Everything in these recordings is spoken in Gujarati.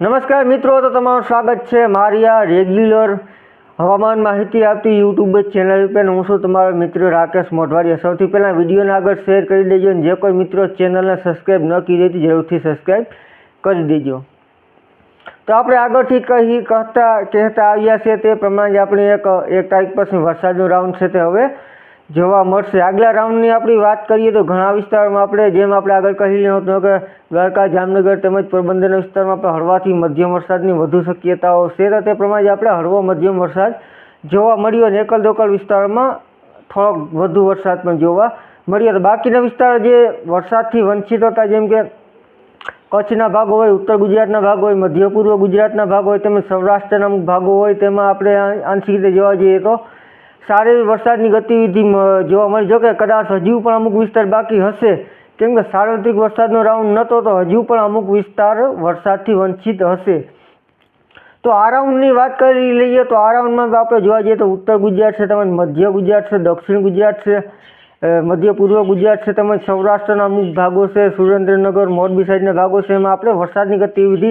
નમસ્કાર મિત્રો, તો તમારું સ્વાગત છે મારી આ રેગ્યુલર હવામાન માહિતી આપતી યુટ્યુબ ચેનલ ઉપર. હું છું તમારો મિત્ર રાકેશ મોઢવાડિયા. સૌથી પહેલાં વિડીયોને આગળ શેર કરી દેજો અને જે કોઈ મિત્રો ચેનલને સબસ્ક્રાઈબ ન કરી દેતી જરૂરથી સબસ્ક્રાઈબ કરી દેજો. તો આપણે આગળથી કહી કહેતા કહેતા આવ્યા છે તે પ્રમાણે આપણે એક એક તારીખ પછી વરસાદનો રાઉન્ડ છે તે હવે જોવા મળશે. આગલા રાઉન્ડની આપણી વાત કરીએ તો ઘણા વિસ્તારોમાં આપણે, જેમ આપણે આગળ કહી લીધું હતું કે દ્વારકા, જામનગર તેમજ પોરબંદરના વિસ્તારમાં આપણે હળવાથી મધ્યમ વરસાદની વધુ શક્યતાઓ છે તો તે પ્રમાણે આપણે હળવો મધ્યમ વરસાદ જોવા મળ્યો અને એકલ દોકલ વિસ્તારમાં થોડોક વધુ વરસાદ પણ જોવા મળ્યો. તો બાકીના વિસ્તાર જે વરસાદથી વંચિત હતા, જેમ કે કચ્છના ભાગો હોય, ઉત્તર ગુજરાતના ભાગો હોય, મધ્ય પૂર્વ ગુજરાતના ભાગો હોય, તેમજ સૌરાષ્ટ્રના ભાગો હોય, તેમાં આપણે આંશિક રીતે જોવા જઈએ તો સારી વરસાદની ગતિવિધિ જોવા મળી. જો કે કદાચ હજુ પણ અમુક વિસ્તાર બાકી હશે. કેમ કે સાર્વત્રિક વરસાદનો રાઉન્ડ નહોતો તો હજુ પણ અમુક વિસ્તાર વરસાદથી વંચિત હશે. તો આ રાઉન્ડની વાત કરી લઈએ, તો આ રાઉન્ડમાં આપણે જોવા જઈએ તો ઉત્તર ગુજરાત છે, તેમજ મધ્ય ગુજરાત છે, દક્ષિણ ગુજરાત છે મધ્ય પૂર્વ ગુજરાત છે, તેમજ સૌરાષ્ટ્રના અમુક ભાગો છે, સુરેન્દ્રનગર, મોરબી સાઈડના ભાગો છે. એમાં આપણે વરસાદની ગતિવિધિ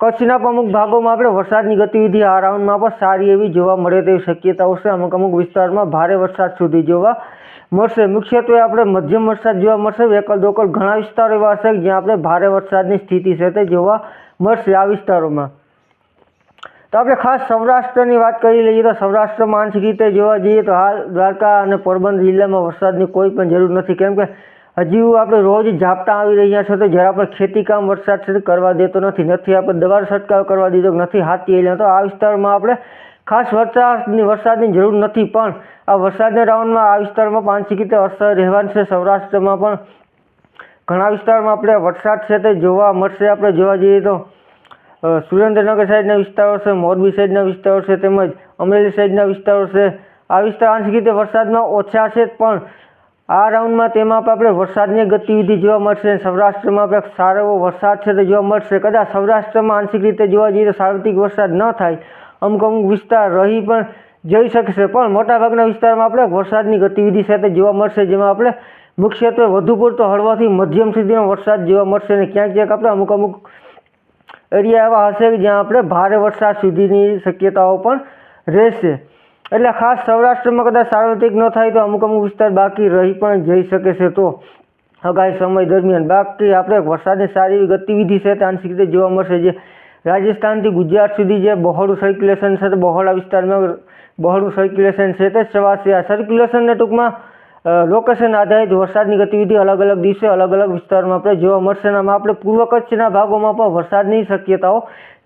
કચ્છના અમુક ભાગોમાં આપણે વરસાદની ગતિવિધિ આ રાઉન્ડમાં પણ સારી એવી જોવા મળે તેવી શક્યતાઓ છે. અમુક અમુક વિસ્તારમાં ભારે વરસાદ સુધી જોવા મળશે. મુખ્યત્વે આપણે મધ્યમ વરસાદ જોવા મળશે. એકલ દોકલ ઘણા વિસ્તારો એવા હશે જ્યાં આપણે ભારે વરસાદની સ્થિતિ છે તે જોવા મળશે આ વિસ્તારોમાં. તો આપણે ખાસ સૌરાષ્ટ્રની વાત કરી લઈએ તો સૌરાષ્ટ્રમાં આંશિક રીતે જોવા જઈએ તો હાલ દ્વારકા અને પોરબંદર જિલ્લામાં વરસાદની કોઈ પણ જરૂર નથી. કેમ કે હજી આપણે રોજ ઝાપટા આવી રહ્યા છે તો જરા પણ ખેતીકામ વરસાદ છે કરવા દેતો નથી નથી આપણે દવા છંટકાવ કરવા દીધો નથી, હાથી એટલે તો આ વિસ્તારમાં આપણે ખાસ વરસાદની વરસાદની જરૂર નથી. પણ આ વરસાદના રાઉન્ડમાં આ વિસ્તારમાં પાંચી રીતે અસર રહેવાની છે. સૌરાષ્ટ્રમાં પણ ઘણા વિસ્તારમાં આપણે વરસાદ છે તે જોવા મળશે. આપણે જોવા જઈએ તો સુરેન્દ્રનગર સાઈડના વિસ્તારો છે, મોરબી સાઈડના વિસ્તારો છે તેમજ અમરેલી સાઈડના વિસ્તારો છે. આ વિસ્તાર આંશિક રીતે વરસાદમાં ઓછા છે. પણ આ રાઉન્ડમાં તેમાં આપણે વરસાદની ગતિવિધિ જોવા મળશે. સૌરાષ્ટ્રમાં આપણે સારો એવો વરસાદ છે તે જોવા મળશે. કદાચ સૌરાષ્ટ્રમાં આંશિક રીતે જોવા જઈએ તો સાર્વત્રિક વરસાદ ન થાય. અમુક અમુક વિસ્તાર રહી પણ જઈ શકશે. પણ મોટાભાગના વિસ્તારમાં આપણે વરસાદની ગતિવિધિ સાથે જોવા મળશે, જેમાં આપણે મુખ્યત્વે વધુ પૂરતો હળવાથી મધ્યમ સુધીનો વરસાદ જોવા મળશે અને ક્યાંક ક્યાંક આપણે અમુક અમુક એરિયા એવા હશે કે જ્યાં આપણે ભારે વરસાદ સુધીની શક્યતાઓ પણ રહેશે. એટલે ખાસ સૌરાષ્ટ્રમાં કદાચ સાર્વત્રિક ન થાય તો અમુક અમુક વિસ્તાર બાકી રહી પણ જઈ શકે છે. તો આગામી સમય દરમિયાન બાકી આપણે વરસાદની સારી એવી ગતિવિધિ છે તે આંશિક રીતે જોવા મળશે. જે રાજસ્થાનથી ગુજરાત સુધી જે બહોળું સર્ક્યુલેશન છે તે બહોળા વિસ્તારમાં બહોળું સર્ક્યુલેશન છે. તે સવાસે આ સર્ક્યુલેશનને ટૂંકમાં લોકેશન આધારિત વરસાદની ગતિવિધિ અલગ અલગ દિવસે અલગ અલગ વિસ્તારમાં આપણે જોવા મળશે અને આમાં આપણે પૂર્વ કચ્છના ભાગોમાં પણ વરસાદની શક્યતાઓ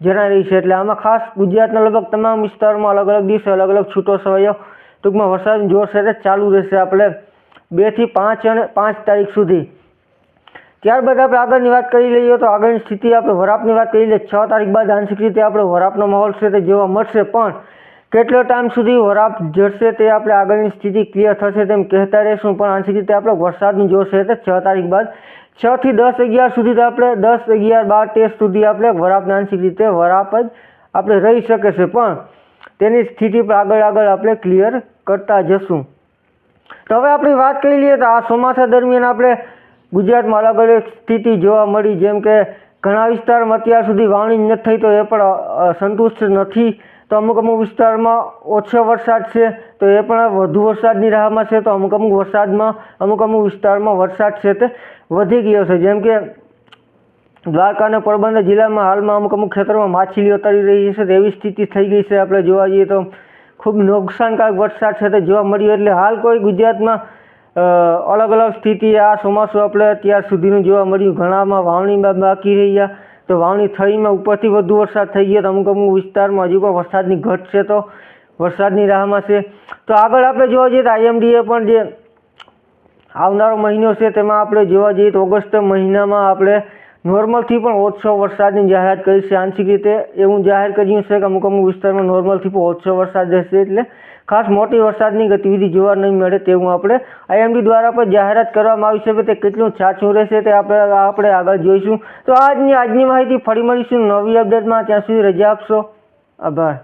જણાવી છે. એટલે આમાં ખાસ ગુજરાતના લગભગ તમામ વિસ્તારમાં અલગ અલગ દિવસે અલગ અલગ છૂટો છવાયો ટૂંકમાં વરસાદની જોર છે ચાલુ રહેશે આપણે બેથી પાંચ અને પાંચ તારીખ સુધી. ત્યારબાદ આપણે આગળની વાત કરી લઈએ તો આગળની સ્થિતિ આપણે વરાપની વાત કરી લઈએ. છ તારીખ બાદ આંશિક રીતે આપણે વરાપનો માહોલ છે તે જોવા મળશે. પણ કેટલો ટાઈમ સુધી વરાપ જશે તે આપણે આગળની સ્થિતિ ક્લિયર થશે તેમ કહેતા રહીશું. પણ આંશિક રીતે આપણે વરસાદની જોર તે છ તારીખ બાદ છ થી દસ અગિયાર સુધી તો આપણે દસ અગિયાર બાર તેર સુધી આપણે વરાપને આંશિક રીતે વરાપ જ આપણે રહી શકે છે. પણ તેની સ્થિતિ પર આગળ આગળ આપણે ક્લિયર કરતા જશું. તો હવે આપણી વાત કરી લઈએ તો આ ચોમાસા દરમિયાન આપણે ગુજરાતમાં અલગ અલગ સ્થિતિ જોવા મળી. જેમ કે ઘણા વિસ્તારમાં અત્યાર સુધી વાવણી જ નથી થઈ તો એ પણ સંતુષ્ટ નથી તો અમુક અમુક વિસ્તારમાં ઓછો વરસાદ છે, તો એ પણ વધુ વરસાદની રાહમાં છે, તો અમુક અમુક વરસાદમાં, અમુક અમુક વિસ્તારમાં વરસાદ છે તે વધી ગયો છે. જેમ કે દ્વારકા અને પોરબંદર જિલ્લામાં હાલમાં અમુક અમુક ક્ષેત્રોમાં માછલીઓ તરી રહી છે તેવી સ્થિતિ થઈ ગઈ છે. આપણે જોવા જઈએ તો ખૂબ નુકસાનકારક વરસાદ છે તે જોવા મળ્યો. એટલે હાલ કોઈ ગુજરાતમાં અલગ અલગ સ્થિતિ, આ ચોમાસું આપણે અત્યાર સુધીનું જોવા મળ્યું. ઘણામાં વાવણી બાકી રહ્યા. તો વાવણી થઈમાં ઉપરથી વધુ વરસાદ થઈ ગયો તો અમુક અમુક વિસ્તારમાં હજુ પણ વરસાદની ઘટ છે તો વરસાદની રાહમાં છે. તો આગળ આપણે જોવા જઈએ તો આઈએમડીએ પણ જે આવનારો મહિનો છે તેમાં આપણે જોવા જઈએ તો ઓગસ્ટ મહિનામાં આપણે નોર્મલથી પણ ઓછો વરસાદની જાહેરાત કરી છે. આંશિક રીતે એવું જાહેર કર્યું છે કે અમુક અમુક વિસ્તારમાં નોર્મલથી પણ ઓછો વરસાદ રહેશે એટલે ખાસ મોટી વરસાદની ગતિવિધિ જોવા નહીં મળે તેવું આપણે આઈએમડી દ્વારા પણ જાહેરાત કરવામાં આવી છે તે કેટલું છાછું રહેશે તે આપણે આપણે આગળ જોઈશું. તો આજની આજની માહિતી ફરી મળીશું નવી અપડેટમાં. ત્યાં સુધી રજા આપશો. આભાર.